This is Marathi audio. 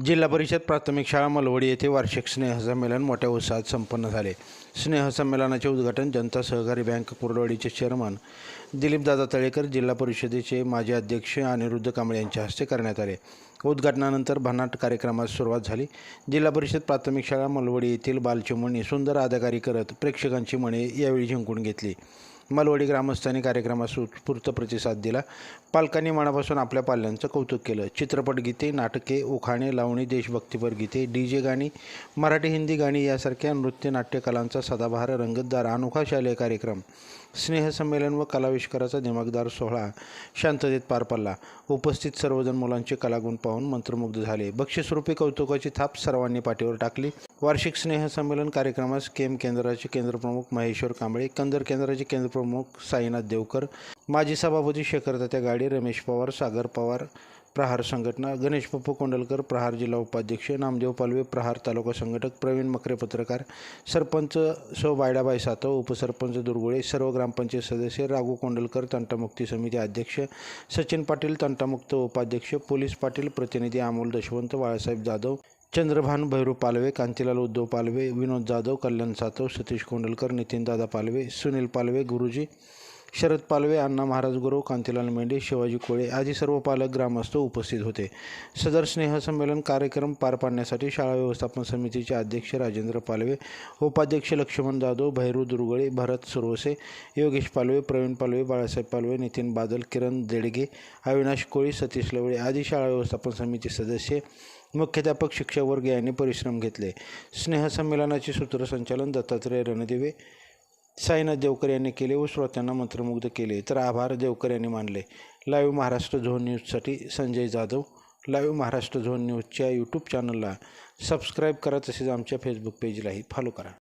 जिल्हा परिषद प्राथमिक शाळा मलवडी येथे वार्षिक स्नेहसंमेलन मोठ्या उत्साहात संपन्न झाले. स्नेहसंमेलनाचे उद्घाटन जनता सहकारी बँक कुर्डवाडीचे चेअरमन दिलीपदादा तळेकर जिल्हा परिषदेचे माजी अध्यक्ष अनिरुद्ध कांबळे यांच्या हस्ते करण्यात आले. उद्घाटनानंतर भन्नाट कार्यक्रमास सुरुवात झाली. जिल्हा परिषद प्राथमिक शाळा मलवडी येथील बालचिमणी सुंदर अदाकारी करत प्रेक्षकांची मने यावेळी जिंकून घेतली. मलवडी ग्रामस्थांनी कार्यक्रमास उत्स्फूर्त प्रतिसाद दिला. पालकांनी मनापासून आपल्या पाल्यांचं कौतुक केलं. चित्रपट गीते नाटके उखाणे लावणी देशभक्तीपर गीते डी जे गाणी मराठी हिंदी गाणी यासारख्या नृत्य नाट्यकलांचा सदाबहार रंगतदार अनोखा शालेय कार्यक्रम. स्नेहसंमेलन व कलाविष्काराचा दिमागदार सोहळा शांततेत पार पडला. उपस्थित सर्वजण मुलांचे कलागुण पाहून मंत्रमुग्ध झाले. बक्षीसरूपी कौतुकाची थाप सर्वांनी पाठीवर टाकली. वार्षिक स्नेहसंमेलन कार्यक्रमास केम केंद्राचे केंद्रप्रमुख महेश्वर कांबळे कंदर केंद्राचे केंद्रप्रमुख साईनाथ देवकर माजी सभापती शेखर तात्या गाडे रमेश पवार सागर पवार प्रहार संघटना गणेश पप्पू कोंडलकर प्रहार जिल्हा उपाध्यक्ष नामदेव पालवे प्रहार तालुका संघटक प्रवीण मकरे पत्रकार सरपंच सौ बायडाबाई सातव उपसरपंच दुर्गुळे सर्व ग्रामपंचायत सदस्य राघू कोंडलकर तंटामुक्ती समिती अध्यक्ष सचिन पाटील तंटामुक्त उपाध्यक्ष पोलीस पाटील प्रतिनिधी अमोल दशवंत बाळासाहेब जाधव चंद्रभान भैरू पालवे कांतीलाल उद्धव पालवे विनोद जाधव कल्याण सातव सतीश कोंडलकर नितीनदादा पालवे सुनील पालवे गुरुजी शरद पालवे अण्णा महाराज गुरव कांतीलाल मेंढे शिवाजी कोळे आदी सर्व पालक ग्रामस्थ उपस्थित होते. सदर स्नेहसंमेलन कार्यक्रम पार पाडण्यासाठी शाळा व्यवस्थापन समितीचे अध्यक्ष राजेंद्र पालवे उपाध्यक्ष लक्ष्मण जाधव भैरू दुर्गळे भरत सुरवसे योगेश पालवे प्रवीण पालवे बाळासाहेब पालवे नितीन बादल किरण देडगे अविनाश कोळी सतीश लवळे आदी शाळा व्यवस्थापन समिती सदस्य मुख्याध्यापक शिक्षक वर्ग यांनी परिश्रम घेतले. स्नेहसंमेलनाचे सूत्रसंचालन दत्तात्रय रणदेवे साईनाथ देवकर यांनी केले व श्रोत्यांना मंत्रमुग्ध केले. तर आभार देवकर यांनी मानले. लाईव्ह महाराष्ट्र झोन न्यूजसाठी संजय जाधव. लाईव्ह महाराष्ट्र झोन न्यूजच्या यूट्यूब चॅनलला सबस्क्राईब करा तसेच आमच्या फेसबुक पेजलाही फॉलो करा.